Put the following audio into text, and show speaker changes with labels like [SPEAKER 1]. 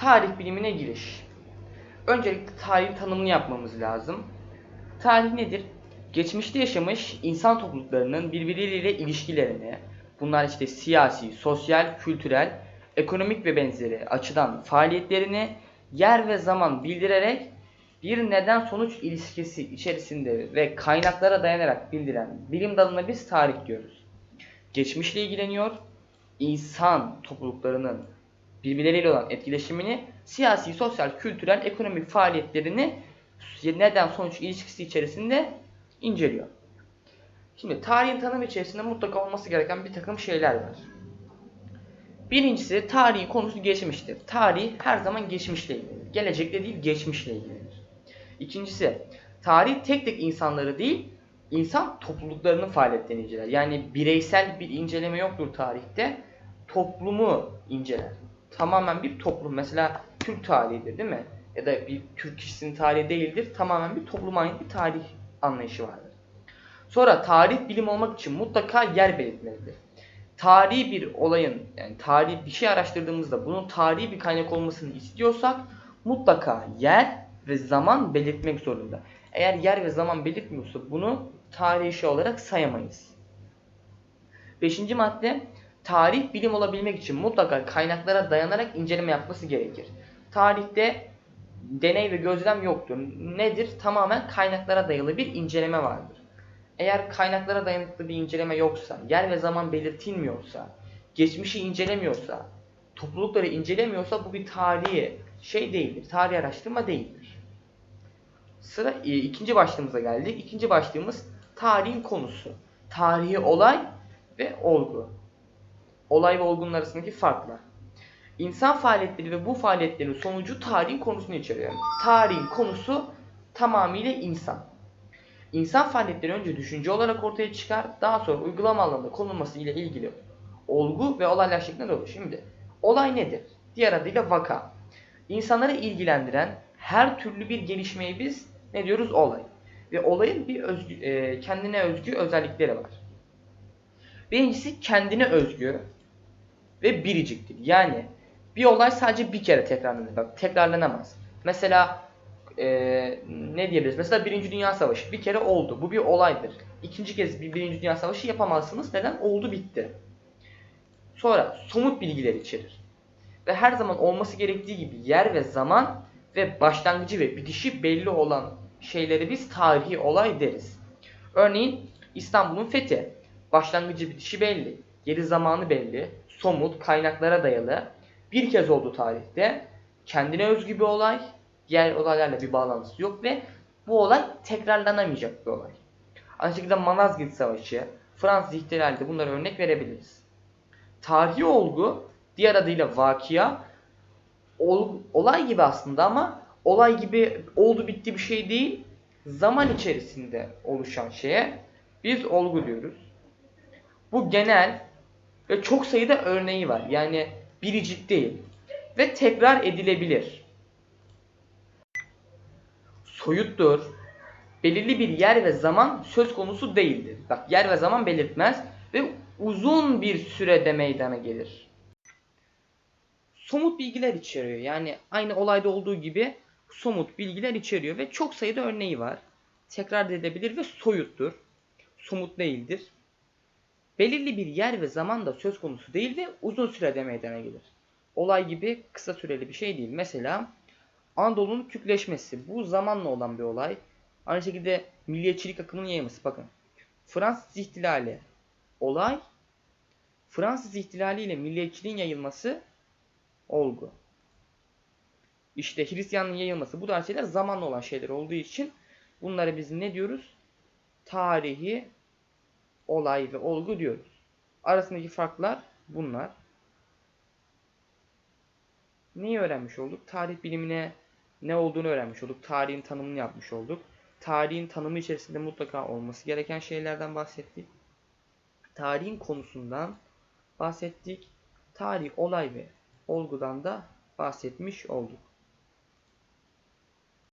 [SPEAKER 1] Tarih bilimine giriş. Öncelikle tarih tanımını yapmamız lazım. Tarih nedir? Geçmişte yaşamış insan topluluklarının birbirleriyle ilişkilerini, bunlar işte siyasi, sosyal, kültürel, ekonomik ve benzeri açıdan faaliyetlerini yer ve zaman bildirerek bir neden sonuç ilişkisi içerisinde ve kaynaklara dayanarak bildiren bilim dalına biz tarih diyoruz. Geçmişle ilgileniyor, insan topluluklarının birbirleriyle olan etkileşimini, siyasi, sosyal, kültürel, ekonomik faaliyetlerini neden sonuç ilişkisi içerisinde inceliyor. Şimdi tarihin tanımı içerisinde mutlaka olması gereken bir takım şeyler var. Birincisi tarihi konusu geçmiştir. Tarih her zaman geçmişle ilgilenir. Gelecekle değil geçmişle ilgilenir. İkincisi tarih tek tek insanları değil insan topluluklarının faaliyetlerini inceler. Yani bireysel bir inceleme yoktur tarihte. Toplumu inceler. Tamamen bir toplum. Mesela Türk tarihidir değil mi? Ya da bir Türk kişisinin tarihi değildir. Tamamen bir topluma ait bir tarih anlayışı vardır. Sonra tarih bilim olmak için mutlaka yer belirtmelidir. Tarihi bir olayın yani tarihi bir şey araştırdığımızda bunun tarihi bir kaynak olmasını istiyorsak mutlaka yer ve zaman belirtmek zorunda. Eğer yer ve zaman belirtmiyorsa bunu tarihi şey olarak sayamayız. Beşinci madde tarih bilim olabilmek için mutlaka kaynaklara dayanarak inceleme yapması gerekir. Tarihte deney ve gözlem yoktur. Nedir? Tamamen kaynaklara dayalı bir inceleme vardır. Eğer kaynaklara dayanıklı bir inceleme yoksa, yer ve zaman belirtilmiyorsa, geçmişi incelemiyorsa, toplulukları incelemiyorsa bu bir tarihi şey değildir. Tarih araştırma değildir. Sıra e, ikinci başlığımıza geldik. İkinci başlığımız tarihin konusu. Tarihi olay ve olgu. Olay ve olgunun arasındaki farklar. İnsan faaliyetleri ve bu faaliyetlerin sonucu tarihin konusunu içeriyor. Tarihin konusu tamamıyla insan. İnsan faaliyetleri önce düşünce olarak ortaya çıkar, daha sonra uygulama alanında konulması ile ilgili olgu ve olaylar şeklinde olur. Şimdi olay nedir? Diğer adıyla vaka. İnsanları ilgilendiren her türlü bir gelişmeyi biz ne diyoruz? Olay. Ve olayın bir özgü, e, kendine özgü özellikleri var. Birincisi kendine özgü ve biriciktir. Yani bir olay sadece bir kere tekrarlanır. Bak tekrarlanamaz. Mesela e, ne diyebiliriz? Mesela Birinci Dünya Savaşı bir kere oldu. Bu bir olaydır. İkinci kez bir Birinci Dünya Savaşı yapamazsınız. Neden? Oldu bitti. Sonra somut bilgiler içerir. Ve her zaman olması gerektiği gibi yer ve zaman ve başlangıcı ve bitişi belli olan şeyleri biz tarihi olay deriz. Örneğin İstanbul'un fethi. Başlangıcı bitişi belli. Yeri zamanı belli. Somut, kaynaklara dayalı. Bir kez oldu tarihte. Kendine özgü bir olay. Diğer olaylarla bir bağlantısı yok ve bu olay tekrarlanamayacak bir olay. Aynı şekilde Malazgirt Savaşı, Fransız ihtilali de bunlara örnek verebiliriz. Tarihi olgu, diğer adıyla vakia, ol, olay gibi aslında ama olay gibi oldu bitti bir şey değil, zaman içerisinde oluşan şeye biz olgu diyoruz. Bu genel ve çok sayıda örneği var. Yani biricik değil ve tekrar edilebilir. Soyuttur. Belirli bir yer ve zaman söz konusu değildir. Bak yer ve zaman belirtmez ve uzun bir sürede meydana gelir. Somut bilgiler içeriyor. Yani aynı olayda olduğu gibi somut bilgiler içeriyor ve çok sayıda örneği var. Tekrar edebilir ve soyuttur. Somut değildir. Belirli bir yer ve zaman da söz konusu değil ve uzun sürede meydana gelir. Olay gibi kısa süreli bir şey değil. Mesela Anadolu'nun Türkleşmesi. Bu zamanla olan bir olay. Aynı şekilde milliyetçilik akımının yayılması. Bakın. Fransız ihtilali. Olay. Fransız ihtilali ile milliyetçiliğin yayılması olgu. İşte Hristiyanlığın yayılması bu tarz şeyler zamanla olan şeyler olduğu için bunları biz ne diyoruz? Tarihi olay ve olgu diyoruz. Arasındaki farklar bunlar. Neyi öğrenmiş olduk? Tarih bilimine ne olduğunu öğrenmiş olduk. Tarihin tanımını yapmış olduk. Tarihin tanımı içerisinde mutlaka olması gereken şeylerden bahsettik. Tarihin konusundan bahsettik. Tarih, olay ve olgudan da bahsetmiş olduk.